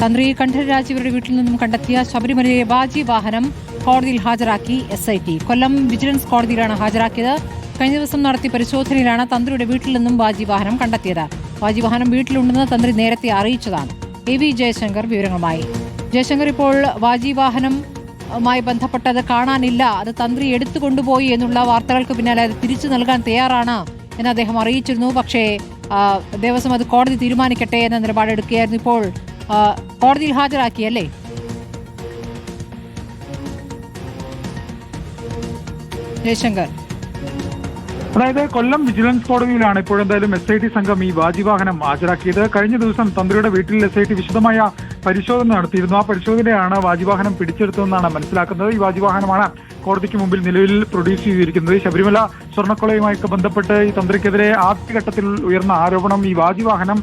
തന്ത്രി കണ്ഠരാജ് ഇവരുടെ വീട്ടിൽ നിന്നും കണ്ടെത്തിയ ശബരിമലയിലെ ബാജി വാഹനം കോടതിയിൽ ഹാജരാക്കി S I T Kollam vigilance കോടതിയിലാണ് ഹാജരാക്കിയത്. കഴിഞ്ഞ ദിവസം നടത്തിയ പരിശോധനയിലാണ് തന്ത്രിയുടെ വീട്ടിൽ നിന്നും ബാജി വാഹനം കണ്ടെത്തിയത്. ബാജി വാഹനം വീട്ടിലുണ്ടെന്ന് തന്ത്രി നേരത്തെ അറിയിച്ചതാണ്. എ വി ജയശങ്കർ വിവരങ്ങളുമായി. ജയശങ്കർ ഇപ്പോൾ വാജി വാഹനം ബന്ധപ്പെട്ടത് കാണാനില്ല. അത് തന്ത്രി എടുത്തു കൊണ്ടുപോയി എന്നുള്ള വാർത്തകൾക്ക് പിന്നാലെ അത് തിരിച്ചു നൽകാൻ തയ്യാറാണ് എന്ന് അദ്ദേഹം അറിയിച്ചിരുന്നു. പക്ഷേ ദിവസം ദേവസ്വം അത് കോടതി തീരുമാനിക്കട്ടെ എന്ന നിലപാടെടുക്കുകയായിരുന്നു ഇപ്പോൾ കോടതിയിൽ ഹാജരാക്കിയല്ലേ? ജയശങ്കർ. അതായത് കൊല്ലം വിജിലൻസ് കോടതിയിലാണ് ഇപ്പോഴെന്തായാലും എസ് ഐ ടി സംഘം ഈ വാജിവാഹനം ഹാജരാക്കിയത്. കഴിഞ്ഞ ദിവസം തന്ത്രിയുടെ വീട്ടിൽ എസ് ഐ ടി വിശദമായ പരിശോധന നടത്തിയിരുന്നു. ആ പരിശോധനയാണ് വാജിവാഹനം പിടിച്ചെടുത്തതെന്നാണ് മനസ്സിലാക്കുന്നത്. ഈ വാജിവാഹനമാണ് കോടതിക്ക് മുമ്പിൽ നിലവിൽ പ്രൊഡ്യൂസ് ചെയ്തിരിക്കുന്നത്. ശബരിമല സ്വർണക്കൊളയുമായി ബന്ധപ്പെട്ട് ഈ തന്ത്രിക്കെതിരെ ആദ്യഘട്ടത്തിൽ ഉയർന്ന ആരോപണം ഈ വാജിവാഹനം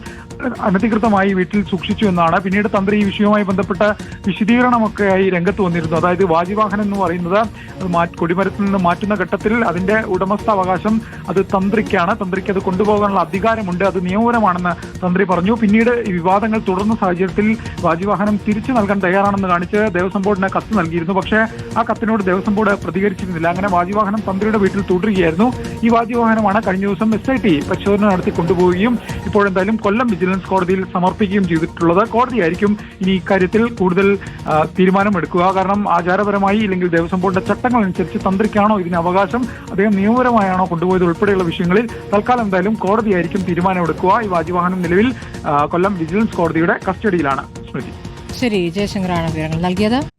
അനധികൃതമായി വീട്ടിൽ സൂക്ഷിച്ചു എന്നാണ്. പിന്നീട് തന്ത്രി ഈ വിഷയവുമായി ബന്ധപ്പെട്ട വിശദീകരണമൊക്കെയായി രംഗത്ത് വന്നിരുന്നു. അതായത് വാജിവാഹനം എന്ന് പറയുന്നത് അത് കൊടിമരത്തിൽ നിന്ന് മാറ്റുന്ന ഘട്ടത്തിൽ അതിന്റെ ഉടമസ്ഥാവകാശം അത് തന്ത്രിക്കാണ്. തന്ത്രിക്ക് അത് കൊണ്ടുപോകാനുള്ള അധികാരമുണ്ട്. അത് നിയമപരമാണെന്ന് തന്ത്രി പറഞ്ഞു. പിന്നീട് ഈ വിവാദങ്ങൾ തുടർന്ന സാഹചര്യത്തിൽ വാജിവാഹനം തിരിച്ചു നൽകാൻ തയ്യാറാണെന്ന് കാണിച്ച് ദേവസ്വം ബോർഡിന് കത്ത് നൽകിയിരുന്നു. പക്ഷേ ആ കത്തിനോട് ദേവസ്വം ബോർഡ് പ്രതികരിച്ചിരുന്നില്ല. അങ്ങനെ വാജിവാഹനം തന്ത്രിയുടെ വീട്ടിൽ തുടരുകയായിരുന്നു. ഈ വാജിവാഹനമാണ് കഴിഞ്ഞ ദിവസം എസ് ഐ ടി പരിശോധന നടത്തി കൊണ്ടുപോവുകയും ഇപ്പോഴെന്തായാലും കൊല്ലം വിജിലൻസ് കോടതിയിൽ സമർപ്പിക്കുകയും ചെയ്തിട്ടുള്ളത്. കോടതിയായിരിക്കും ഇനി ഇക്കാര്യത്തിൽ കൂടുതൽ തീരുമാനമെടുക്കുക. കാരണം ആചാരപരമായി ഇല്ലെങ്കിൽ ദേവസ്വം ബോർഡിന്റെ ചട്ടങ്ങൾ അനുസരിച്ച് തന്ത്രിക്കാണോ ഇതിന് അവകാശം? അദ്ദേഹം നിയമപരമായാണോ കൊണ്ടുപോയത് ഉൾപ്പെടെയുള്ള വിഷയങ്ങളിൽ തൽക്കാലം എന്തായാലും കോടതിയായിരിക്കും തീരുമാനമെടുക്കുക. ഈ വാജിവാഹനം നിലവിൽ കൊല്ലം വിജിലൻസ് കോടതിയുടെ കസ്റ്റഡിയിലാണ്. സ്മൃതി. ശരി ജയശങ്കറാണ് വിവരങ്ങൾ നൽകിയത്.